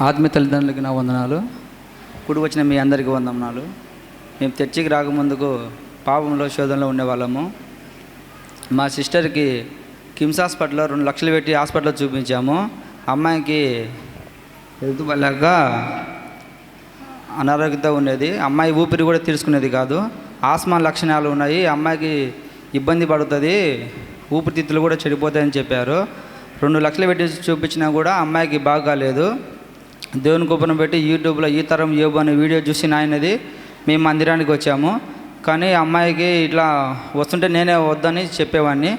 ఆత్మీయ తల్లిదండ్రులకి నా వందనాలు. కుడి వచ్చిన మీ అందరికీ వందనాలు. మేము చర్చికి రాకముందుకు పాపంలో శోధనలో ఉండేవాళ్ళము. మా సిస్టర్కి కిమ్స్ హాస్పిటల్లో రెండు లక్షలు పెట్టి హాస్పిటల్లో చూపించాము. అమ్మాయికి హెల్త్ వల్లక అనారోగ్యత ఉండేది. అమ్మాయి ఊపిరి కూడా తీసుకునేది కాదు. ఆస్మా లక్షణాలు ఉన్నాయి. అమ్మాయికి ఇబ్బంది పడుతుంది. ఊపిరితిత్తులు కూడా చెడిపోతాయని చెప్పారు. రెండు లక్షలు పెట్టి చూపించినా కూడా అమ్మాయికి బాగాలేదు. దేవుని కృపను పెట్టి యూట్యూబ్లో ఈ తరం యోబు అనే వీడియో చూసి నాయనది మేము మందిరానికి వచ్చాము. కానీ అమ్మాయికి ఇట్లా వస్తుంటే నేనే వద్దని చెప్పేవాడిని.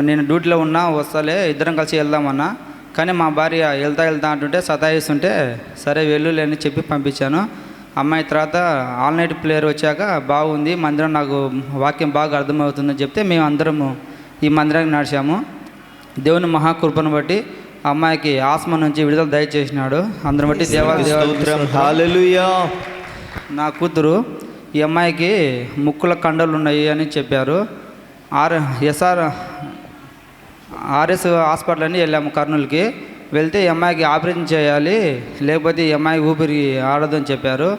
నేను డ్యూటీలో ఉన్నా వస్తలే ఇద్దరం కలిసి వెళ్దామన్నా. కానీ మా భార్య వెళ్తా వెళ్తా అంటుంటే సతాయిస్తుంటే సరే వెళ్ళు అని చెప్పి పంపించాను. అమ్మాయి తర్వాత ఆల్ నైట్ ప్లేయర్ వచ్చాక బాగుంది మందిరం నాకు వాక్యం బాగా అర్థమవుతుందని చెప్తే మేము అందరము ఈ మందిరానికి నడిచాము. దేవుని మహాకృపను బట్టి అమ్మాయికి ఆస్మ నుంచి విడుదల దయచేసినాడు. అందరం బట్టి దేవా స్తోత్రం. దేవా హల్లెలూయా. నా కూతురు ఈ అమ్మాయికి ముక్కుల కండలు ఉన్నాయి అని చెప్పారు. ఆర్ ఎస్ఆర్ ఆర్ఎస్ హాస్పిటల్ అని వెళ్ళాము కర్నూలుకి. వెళ్తే ఈ అమ్మాయికి ఆపరేషన్ చేయాలి లేకపోతే ఈ అమ్మాయి ఊపిరి ఆడదని చెప్పారు.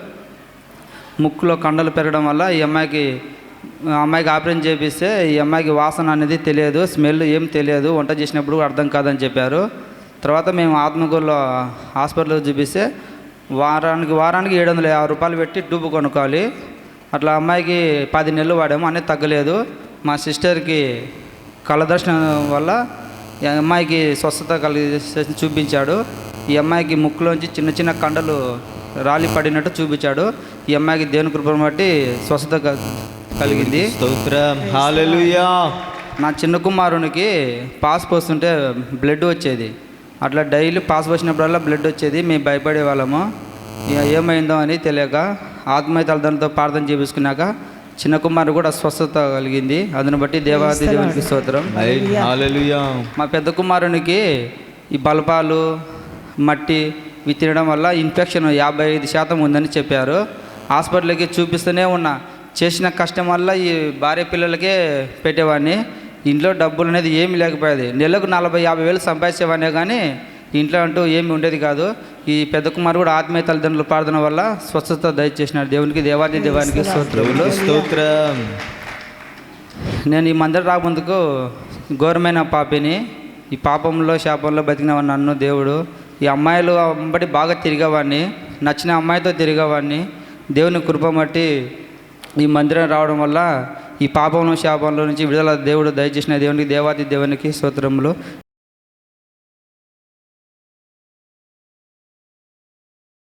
ముక్కులో కండలు పెరగడం వల్ల ఈ అమ్మాయికి అమ్మాయికి ఆపరేషన్ చేపిస్తే ఈ అమ్మాయికి వాసన అనేది తెలియదు స్మెల్ ఏం తెలియదు వంట చేసినప్పుడు అర్థం కాదని చెప్పారు. తర్వాత మేము ఆత్మకూరులో హాస్పిటల్లో చూపిస్తే వారానికి వారానికి ఏడు వందల యాభై రూపాయలు పెట్టి ట్యూబ్ కొనుక్కోవాలి. అట్లా అమ్మాయికి పది నెలలు వాడాము అనేది తగ్గలేదు. మా సిస్టర్కి కళదర్శనం వల్ల ఈ అమ్మాయికి స్వస్థత కలిగి చూపించాడు. ఈ అమ్మాయికి ముక్కులోంచి చిన్న చిన్న కండలు రాలి పడినట్టు చూపించాడు. ఈ అమ్మాయికి దేవుని కృపను బట్టి స్వస్థత కలిగింది. నా చిన్న కుమారునికి పాస్ పోస్తుంటే బ్లడ్ వచ్చేది. అట్లా డైలీ పాస్ పోసినప్పుడల్లా బ్లడ్ వచ్చేది మేము భయపడే వాళ్ళము. ఇక ఏమైందో అని తెలియక ఆత్మీయ తల్లిదండ్రులతో ప్రార్థన చేపించుకున్నాక చిన్న కుమారు కూడా స్వస్థత కలిగింది. అందుని బట్టి దేవాది దేవునికి స్తోత్రం. హల్లెలూయా. మా పెద్ద కుమారునికి ఈ బల్పాలు మట్టి ఇవి తినడం వల్ల ఇన్ఫెక్షన్ యాభై ఐదు శాతం ఉందని చెప్పారు. హాస్పిటల్కి చూపిస్తూనే ఉన్నా. చేసిన కష్టం వల్ల ఈ భార్య పిల్లలకే పెట్టేవాడిని. ఇంట్లో డబ్బులు అనేది ఏమీ లేకపోయేది. నెలకు నలభై యాభై వేలు సంపాదించేవాడినే కానీ ఇంట్లో అంటూ ఏమి ఉండేది కాదు. ఈ పెద్ద కుమారు కూడా ఆత్మీయ తల్లిదండ్రుల ప్రార్థన వల్ల స్వస్థత దయచేసినాడు. దేవునికి దేవాది దేవానికి స్తోత్రములు. స్తోత్రం. నేను ఈ మందిరం రాకముందుకు ఘోరమైన పాపిని ఈ పాపంలో శాపంలో బతికిన నన్ను దేవుడు ఈ అమ్మాయిలు అంబటి బాగా తిరిగేవాడిని నచ్చిన అమ్మాయితో తిరిగేవాడిని దేవుని కృప బట్టి ఈ మందిరం రావడం వల్ల ఈ పాపంలో శాపంలో నుంచి విడుదల దేవుడు దయచేసిన దేవునికి దేవాది దేవునికి స్తోత్రములు.